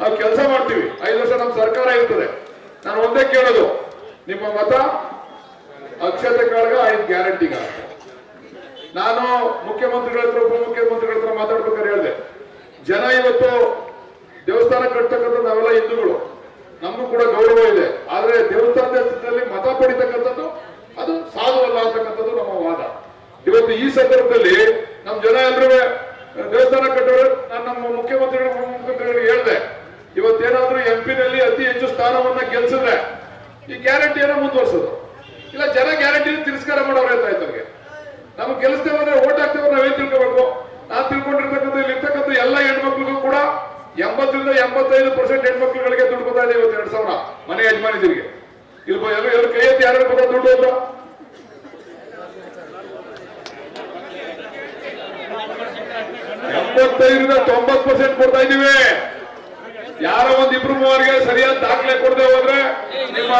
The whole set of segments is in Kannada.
ನಾವು ಕೆಲಸ ಮಾಡ್ತೀವಿ. ಐದು ವರ್ಷ ನಮ್ಮ ಸರ್ಕಾರ ಇರ್ತದೆ. ನಾನು ಒಂದೇ ಕೇಳೋದು. ನಿಮ್ಮ ಮತ ಅಕ್ಷತೆ ಕಾಳಗ ಐದು ಗ್ಯಾರಂಟಿಗ ನಾನು ಮುಖ್ಯಮಂತ್ರಿಗಳ ಹತ್ರ, ಉಪಮುಖ್ಯಮಂತ್ರಿಗಳ ಹತ್ರ ಮಾತಾಡ್ಬೇಕಾದ್ರೆ ಹೇಳಿದೆ. ಜನ ಇವತ್ತು ದೇವಸ್ಥಾನ ಕಟ್ತಕ್ಕಂಥ ನಾವೆಲ್ಲ ಹಿಂದೂಗಳು. ನಮಗೂ ಕೂಡ ಗೌರವ ಇದೆ. ಆದ್ರೆ ದೇವಸ್ಥಾನದ ಹೆಸರಿನಲ್ಲಿ ಮತ ಪಡಿತಕ್ಕಂಥದ್ದು ಅದು ಸಾಧುವಲ್ಲ ಅಂತಕ್ಕಂಥದ್ದು ನಮ್ಮ ವಾದ. ಇವತ್ತು ಈ ಸಂದರ್ಭದಲ್ಲಿ ನಮ್ಮ ಜನ ಎಲ್ಲರೂ ದೇವಸ್ಥಾನ ಕಟ್ಟೋರು ನಾನು ನಮ್ಮ ಮುಖ್ಯಮಂತ್ರಿಗಳು ನಲ್ಲಿ ಅತಿ ಹೆಚ್ಚು ಸ್ಥಾನವನ್ನ ಗೆಲ್ಸಿದ್ರೆ ಈ ಗ್ಯಾರಂಟಿಯನ್ನ ಮುಂದುವರ್ಸೋದು. ಇಲ್ಲ, ಜನ ಗ್ಯಾರಂಟಿ ತಿರಸ್ಕಾರ ಮಾಡೋರು ಅಂತ ಆಯ್ತು ನನಗೆ ನಮ್ಗೆ ಗೆಲ್ಸ್ತೇವಂದ್ರೆ ಓಟ್ ಹಾಕ್ತೇವೆ ನಾವೇನ್ ತಿಳ್ಕೋಬೇಕು? ನಾನ್ ತಿಳ್ಕೊಂಡಿರ್ತಕ್ಕಂಥ ಇಲ್ಲಿ ಇರ್ತಕ್ಕಂಥ ಎಲ್ಲ ಹೆಣ್ಮಕ್ಳಿಗೂ ಕೂಡ ಎಂಬತ್ತರಿಂದ ಎಂಬತ್ತೈದು ಪರ್ಸೆಂಟ್ ಹೆಣ್ಮಕ್ಳುಗಳಿಗೆ ದುಡ್ಡು ಬರ್ತಾ ಇದೆ ಇವತ್ತು ಎರಡ್ ಸಾವಿರ. ಮನೆ ಯಜಮಾನಿದಿರಿಗೆ. ಇಲ್ಲಿ ಎಲ್ಲ ಕೈ ಎತ್ತಿ ಯಾರು ಬರ್ತಾ ದುಡ್ಡು ಅಂತ? ಎಂಬತ್ತೈದರಿಂದ ತೊಂಬತ್ ಪರ್ಸೆಂಟ್ ಕೊಡ್ತಾ ಇದೀವಿ ಯಾರೋ ಒಂದ್ ಇಬ್ರು ಮೂವರಿಗೆ ಸರಿಯಾದ ದಾಖಲೆ ಕೊಡದೆ ಹೋದ್ರೆ ನಿಮ್ಮ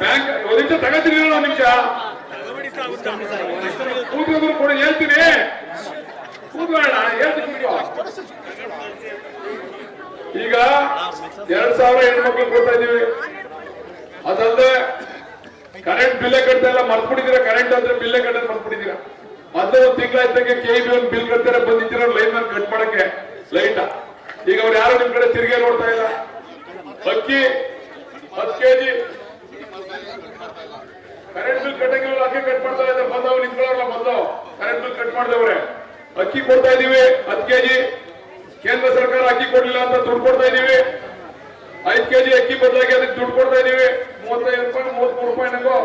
ಬ್ಯಾಂಕ್, ಒಂದ್ ನಿಮಿಷ ತಗೋತೀನಿ ಒಂದ್ ನಿಮಿಷ. ಕೊಡಿ, ಹೇಳ್ತೀನಿ. ಕೂತ್ಕೊಳ್ಳೋಣ, ಹೇಳ್ತೀನಿ. ಈಗ ಎರಡ್ ಸಾವಿರ ಹೆಣ್ಮಕ್ಳು ಕೊಡ್ತಾ ಇದೀವಿ. ಅದಲ್ಲದೆ ಕರೆಂಟ್ ಬಿಲ್ಲೇ ಕಟ್ತಾ ಇಲ್ಲ, ಮರ್ತ್ಬಿಟ್ಟಿದ್ದೀರಾ? ಕರೆಂಟ್ ಅಂದ್ರೆ ಬಿಲ್ಲೇ ಕಟ್ಟೋದು ಮರ್ತ್ಬಿಟ್ಟಿದ್ದೀರಾ? ಮೊದಲು ಒಂದ್ ತಿಂಗಳಾಯ್ತಂಗೆ ಕೆ ಬಿ ಒಂದು ಬಿಲ್ ಕಟ್ತಾರೆ, ಬಂದಿದ್ದೀರ? ಲೈನ್ ಕಟ್ ಮಾಡಕ್ಕೆ. ಲೈಟ್ ಈಗ ಅವ್ರು ಯಾರು ನಿಮ್ ಕಡೆ ತಿರುಗಿ ನೋಡ್ತಾ ಇಲ್ಲ? ಅಕ್ಕಿ ಹತ್ತು ಕೆಜಿ. ಕರೆಂಟ್ ಬಿಲ್ ಕಟ್ಟಂಗಿಲ್ಲ, ಅಕ್ಕಿ ಕಟ್ ಮಾಡ್ತಾ ಇದ್ದಾರೆ. ಬಂದವ್ ನಿಂತ್ಕೊಳ್ಳೋಲ್ಲ ಬಂದವ್ ಕರೆಂಟ್ ಬಿಲ್ ಕಟ್ ಮಾಡಿದವ್ರೆ. ಅಕ್ಕಿ ಕೊಡ್ತಾ ಇದೀವಿ ಹತ್ತು ಕೆಜಿ. ಕೇಂದ್ರ ಸರ್ಕಾರ ಅಕ್ಕಿ ಕೊಡ್ಲಿಲ್ಲ ಅಂತ ದುಡ್ಡು ಕೊಡ್ತಾ ಇದೀವಿ ಐದು ಕೆಜಿ ಅಕ್ಕಿ ಬದಲಾಗಿ ಅದಕ್ಕೆ ದುಡ್ಡು ಕೊಡ್ತಾ ಇದೀವಿ ಮೂವತ್ತೈದು ರೂಪಾಯಿ, ಮೂವತ್ಮೂರು ರೂಪಾಯಿ ನಂಗೋ.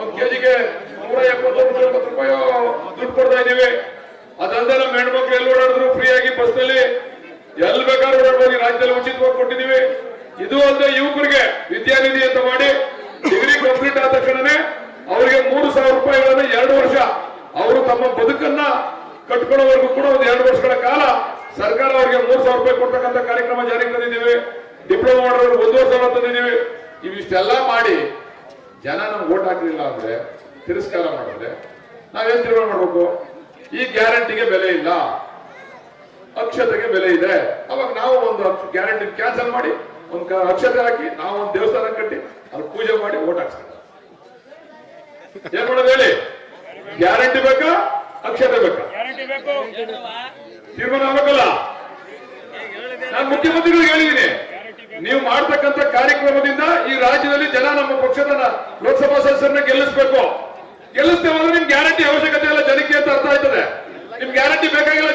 ಒಂದ್ ಕೆಜಿಗೆ ನೂರ ಎಪ್ಪತ್ತೊಂದು ಎಪ್ಪತ್ತು ರೂಪಾಯಿ ದುಡ್ಡು ಕೊಡ್ತಾ ಇದೀವಿ ಅದಲ್ಲದೆ ನಮ್ಮ ಹೆಣ್ಮಕ್ಳು ಎಲ್ಲಿ ಓಡಾಡಿದ್ರು ಫ್ರೀ ಆಗಿ ಬಸ್ನಲ್ಲಿ ಎಲ್ಲಿ ಬೇಕಾದ್ರೂ ಓಡಾಡ್ಬೋದು ಈ ರಾಜ್ಯದಲ್ಲಿ ಉಚಿತವಾಗಿ ಕೊಟ್ಟಿದ್ದೀವಿ. ಇದು ಒಂದು ಯುವಕರಿಗೆ ವಿದ್ಯಾನಿಧಿ ಅಂತ ಮಾಡಿ ಡಿಗ್ರಿ ಕಂಪ್ಲೀಟ್ ಆದ ತಕ್ಷಣನೇ ಅವರಿಗೆ ಮೂರು ಸಾವಿರ ರೂಪಾಯಿಗಳನ್ನ ಎರಡು ವರ್ಷ ಅವರು ತಮ್ಮ ಬದುಕನ್ನ ಕಟ್ಕೊಳ್ಳೋವರೆಗೂ ಕೂಡ ಒಂದು ಎರಡು ವರ್ಷಗಳ ಕಾಲ ಸರ್ಕಾರ ಅವರಿಗೆ ಮೂರು ಸಾವಿರ ರೂಪಾಯಿ ಕೊಡ್ತಕ್ಕಂಥ ಕಾರ್ಯಕ್ರಮ ಜಾರಿಗೆ ತಂದಿದ್ದೀವಿ. ಡಿಪ್ಲೊಮಾ ಮಾಡೋರು ಒಂದೂವರೆ ಸಾವಿರ ತಂದಿದ್ದೀವಿ. ಇವಿಷ್ಟೆಲ್ಲ ಮಾಡಿ ಜನ ನಮ್ಗೆ ಓಟ್ ಹಾಕಲಿಲ್ಲ ಅಂದ್ರೆ ತಿರಸ್ಕಾರ ಮಾಡಿದ್ರೆ ನಾವೇನ್ ತೀರ್ಮಾನ ಮಾಡಬೇಕು? ಈ ಗ್ಯಾರಂಟಿಗೆ ಬೆಲೆ ಇಲ್ಲ. ಅಕ್ಷತೆಗೆ ಬೆಲೆ ಇದೆ. ಅವಾಗ ನಾವು ಒಂದು ಗ್ಯಾರಂಟಿ ಕ್ಯಾನ್ಸಲ್ ಮಾಡಿ ಒಂದು ಅಕ್ಷತೆ ಹಾಕಿ ನಾವು ಒಂದು ದೇವಸ್ಥಾನ ಕಟ್ಟಿ ಅಲ್ಲಿ ಪೂಜೆ ಮಾಡಿ ಓಟ್ ಹಾಕ್ಸ್ತಾರೆ ಏನ್ ಮಾಡೋದು ಹೇಳಿ? ಗ್ಯಾರಂಟಿ ಬೇಕಾ? ಅಕ್ಷತೆ ಬೇಕಾ? ತೀರ್ಮಾನ ಆಗಬೇಕಲ್ಲ? ನಾನು ಮುಖ್ಯಮಂತ್ರಿಗಳಿಗೆ ಹೇಳಿದ್ದೀನಿ ನೀವು ಮಾಡ್ತಕ್ಕಂಥ ಕಾರ್ಯಕ್ರಮದಿಂದ ಈ ರಾಜ್ಯದಲ್ಲಿ ಜನ ನಮ್ಮ ಪಕ್ಷದ ಲೋಕಸಭಾ ಸದಸ್ಯರನ್ನ ಗೆಲ್ಲಿಸ್ಬೇಕು. ಗೆಲ್ಲಿಸ್ತೇವೆ ಅಂದ್ರೆ ನಿಮ್ ಗ್ಯಾರಂಟಿ ಅವಶ್ಯಕತೆ ಇಲ್ಲ ಜನಕ್ಕೆ ಅಂತ ಅರ್ಥ ಆಯ್ತದೆ. ನಿಮ್ ಗ್ಯಾರಂಟಿ ಬೇಕಾಗಿಲ್ಲ